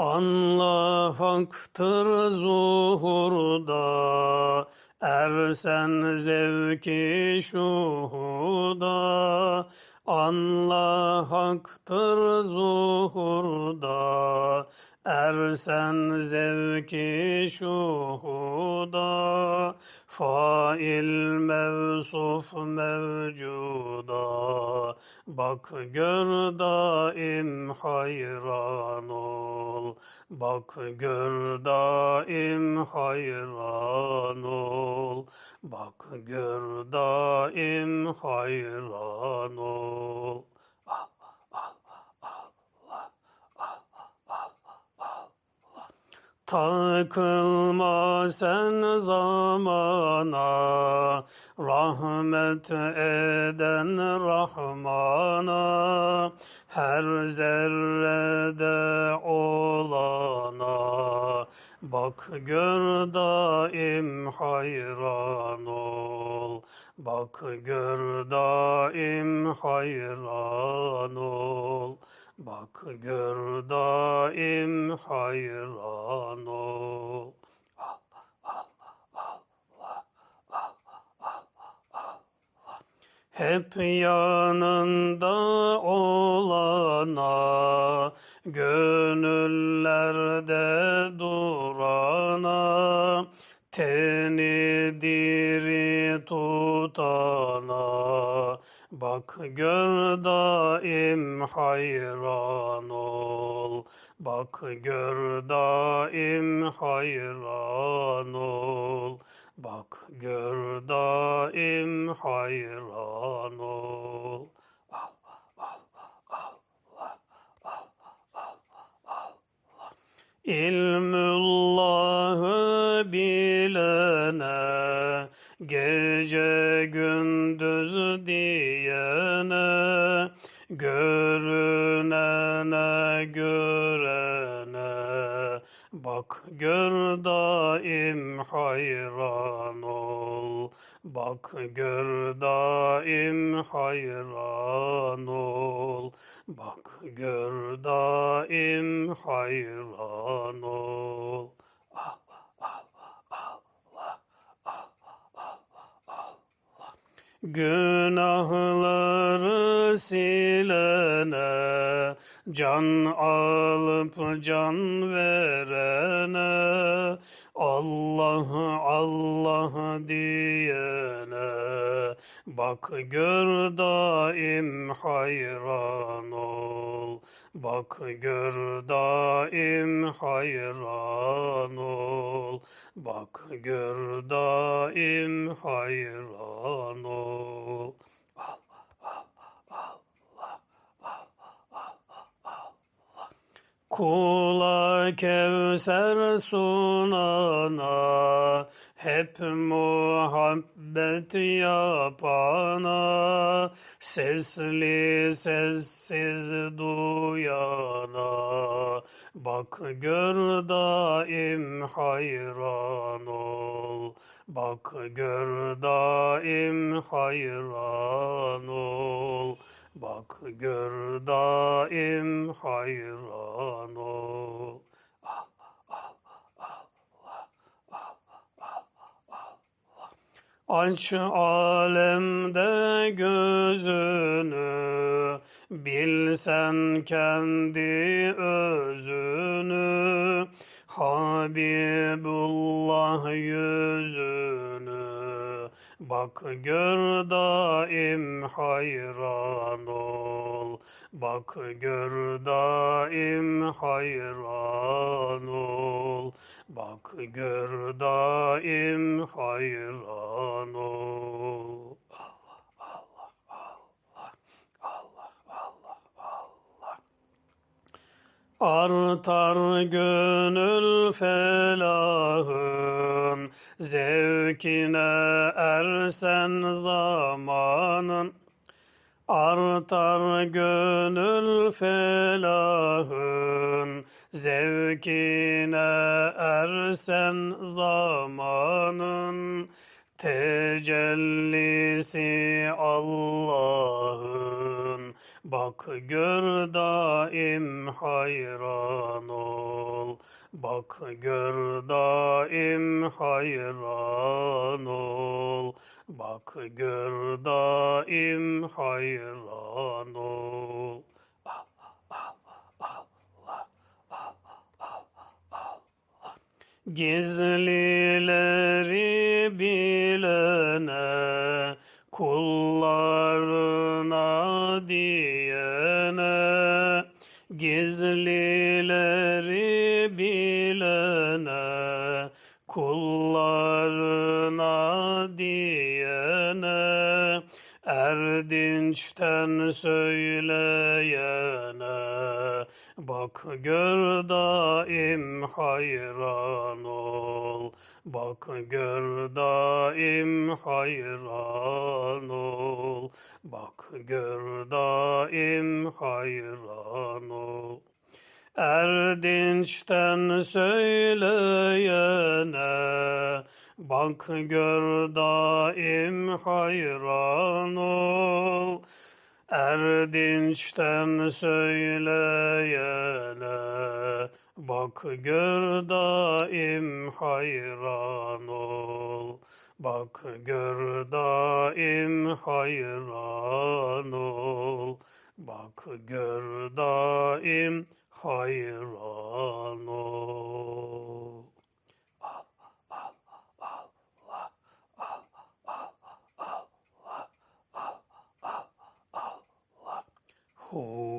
Anla haktır zuhurda, ersen zevki şuhuda. Anla haktır zuhurda, ersen zevki şuhuda. Fail mevsuf mevcuda, bak gör daim hayran ol. Bak gör daim hayran ol. Bak gör daim hayran ol. Al, al, Allah, al, al, Allah. Takılma sen zamana, rahmet eden Rahman'a, her zerrede olana, bak gör daim hayran ol. Bak gör daim hayran ol. Bak gör daim hayran ol. Hep yanında olana, gönüllerde durana, teni diri tutana, bak gör daim hayran ol. Bak gör daim hayran ol. Bak gör daim hayran ol. Al, al, Allah, al, al, Allah. İlmullahı bilene, gece gündüz diyene, görünene görene, bak gör daim hayran ol. Bak gör daim hayran ol. Bak gör daim hayran ol. Al, al, Allah, al, al, Allah. Günahları silene, can alıp can verene, Allah Allah diyene, bak gör daim hayran ol. Bak gör daim hayran ol. Bak gör daim hayran ol. Al, al, Allah, al, al, Allah. Kula kevser sunana, hep muhabbet yapana, sesli sessiz duyana, bak gör daim hayran ol. Bak gör daim hayran ol. Bak gör daim hayran ol. Al, al, Allah, al, al, Allah. Aç alemde gözünü, bilsen kendi özünü, Habibullah yüzünü, bak gör daim hayran ol. Bak gör daim hayran ol. Bak gör daim hayran ol. Allah, Allah, Allah, Allah, Allah, Allah. Artar gönül felahın, zevkine ersen zamanın. Artar gönül felahın, zevkine ersen zamanın. tecellisi Allah'ın Bak gör daim hayran ol. Bak gör daim hayran ol. Bak gör daim hayran ol. Gizlileri bilene, kullarına gizlileri bilene, kullarına diyene, erdinçten söyleyene, Bak gör daim hayran ol. Bak gör daim hayran ol. Bak gör daim hayran ol. Erdinçten söyleyene Bak gör daim hayran ol. Erdinçten söyleyene Bak gör daim hayran ol Bak gör daim hayran ol Bak gör daim hayran ol Hu